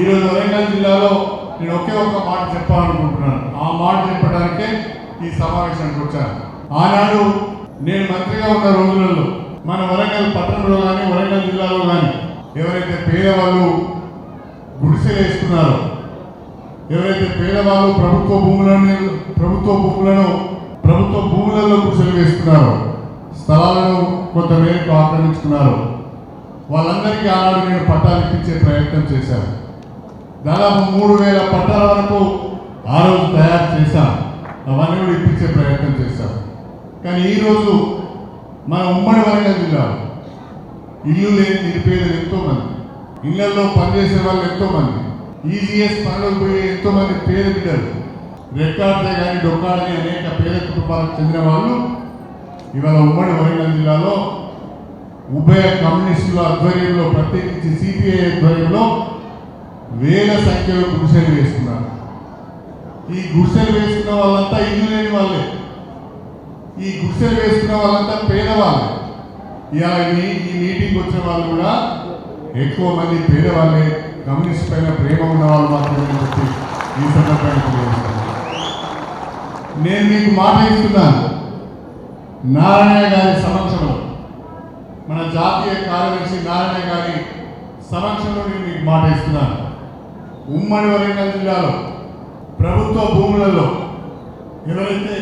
ఈరోజు వరంగల్ జిల్లాలో నేను ఒకే ఒక్క మాట చెప్పాలనుకుంటున్నాను. ఆ మాట చెప్పడానికే ఈ సమావేశానికి వచ్చాను. ఆనాడు నేను మంత్రిగా ఉన్న రోజులలో మన వరంగల్ పట్టణంలో కానీ వరంగల్ జిల్లాలో కానీ ఎవరైతే పేదవాళ్ళు గుడిసెలు వేసుకున్నారో ఎవరైతే పేదవాళ్ళు ప్రభుత్వ భూములను ప్రభుత్వ భూములను ప్రభుత్వ భూములలో గుడిసెలు వేసుకున్నారో స్థలాలను కొంతమేరకు ఆక్రమించుకున్నారో వాళ్ళందరికీ ఆనాడు నేను పట్టాలు ఇప్పించే ప్రయత్నం చేశాను. దాదాపు మూడు వేల పట్టాల వరకు ఆ రోజు తయారు చేశాను అవన్నీ కూడా ఇప్పించే ప్రయత్నం చేశాను కానీ ఈరోజు మన ఉమ్మడి వరంగల్ జిల్లాలో ఇల్లు లేని నిరుపేదలు ఎంతోమంది ఇళ్ళలో పనిచేసే వాళ్ళు ఎంతోమంది ఈజీఎస్ పనులకు పోయే ఎంతో మంది పేద బిడ్డలు రెక్కాడితే కానీ డొక్కాడని అనేక పేద కుటుంబాలకు చెందిన వాళ్ళు ఇవాళ ఉమ్మడి వరంగల్ జిల్లాలో ఉభయ కమ్యూనిస్టుల ఆధ్వర్యంలో ప్రత్యేకించి సిపిఐ ఆధ్వర్యంలో వేల సంఖ్యలో గుడిసెలు వేస్తున్నారు. ఈ గుడిసెలు వేసుకున్న వాళ్ళంతా ఇల్లు లేని వాళ్ళే. ఈ గుడిసెలు వేసుకున్న వాళ్ళంతా పేదవాళ్ళే ఇలా ఈ ఈ మీటింగ్ వచ్చిన వాళ్ళు కూడా ఎక్కువ మంది పేదవాళ్ళే. కమ్యూనిస్ట్ పైన ప్రేమ ఉన్న వాళ్ళు మాత్రమే చెప్పి ఈ సందర్భంగా నేను మీకు మాట ఇస్తున్నాను. నారాయణ గారి సమక్షంలో మన జాతీయ కార్యదర్శి నారాయణ గారి సమక్షంలో నేను మీకు మాట ఇస్తున్నాను. ఉమ్మడి వరంగల్ జిల్లాలో ప్రభుత్వ భూములలో ఎవరైతే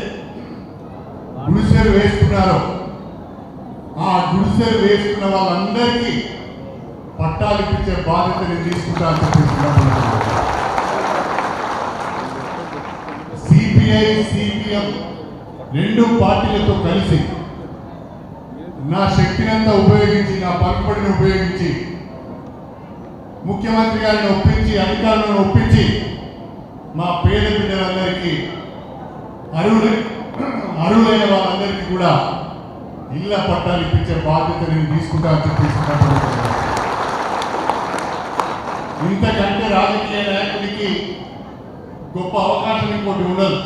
గుడిసెలు వేసుకున్నారో ఆ గుడిసెలు వేసుకున్న వాళ్ళందరికీ పట్టాలు ఇప్పించే బాధ్యత నేను తీసుకుంటాను సిపిఐ సిపిఎం రెండు పార్టీలతో కలిసి నా శక్తినంతా ఉపయోగించి నా పరపడిని ఉపయోగించి ముఖ్యమంత్రి గారిని ఒప్పించి అధికారులను ఒప్పించి మా పేద బిడ్డలందరికీ అరువులు అరువులైన వాళ్ళందరికీ కూడా ఇళ్ళ పట్టాలు ఇప్పించే బాధ్యత నేను తీసుకుంటానని చెప్పి ఇంతకంటే రాజకీయ నాయకుడికి గొప్ప అవకాశం ఇంకోటి ఉండదు.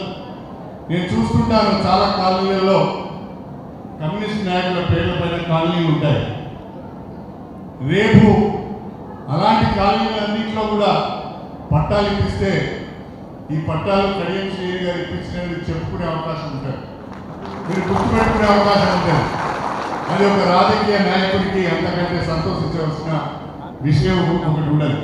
నేను చూస్తుంటాను చాలా కాలనీలలో కమ్యూనిస్ట్ నాయకుల పేర్ల పైన కాలనీలు ఉంటాయి. రేపు అలాంటి కాలేజీలన్నింటిలో కూడా పట్టాలు ఇప్పిస్తే ఈ పట్టాలు కడియం శ్రేణి గారు ఇప్పించినది చెప్పుకునే అవకాశం ఉంటుంది. మీరు గుర్తుపెట్టుకునే అవకాశం ఉంటుంది. అది ఒక రాజకీయ నాయకుడికి అంతకంటే సంతోషించవలసిన విషయం ఒకటి ఉండదు.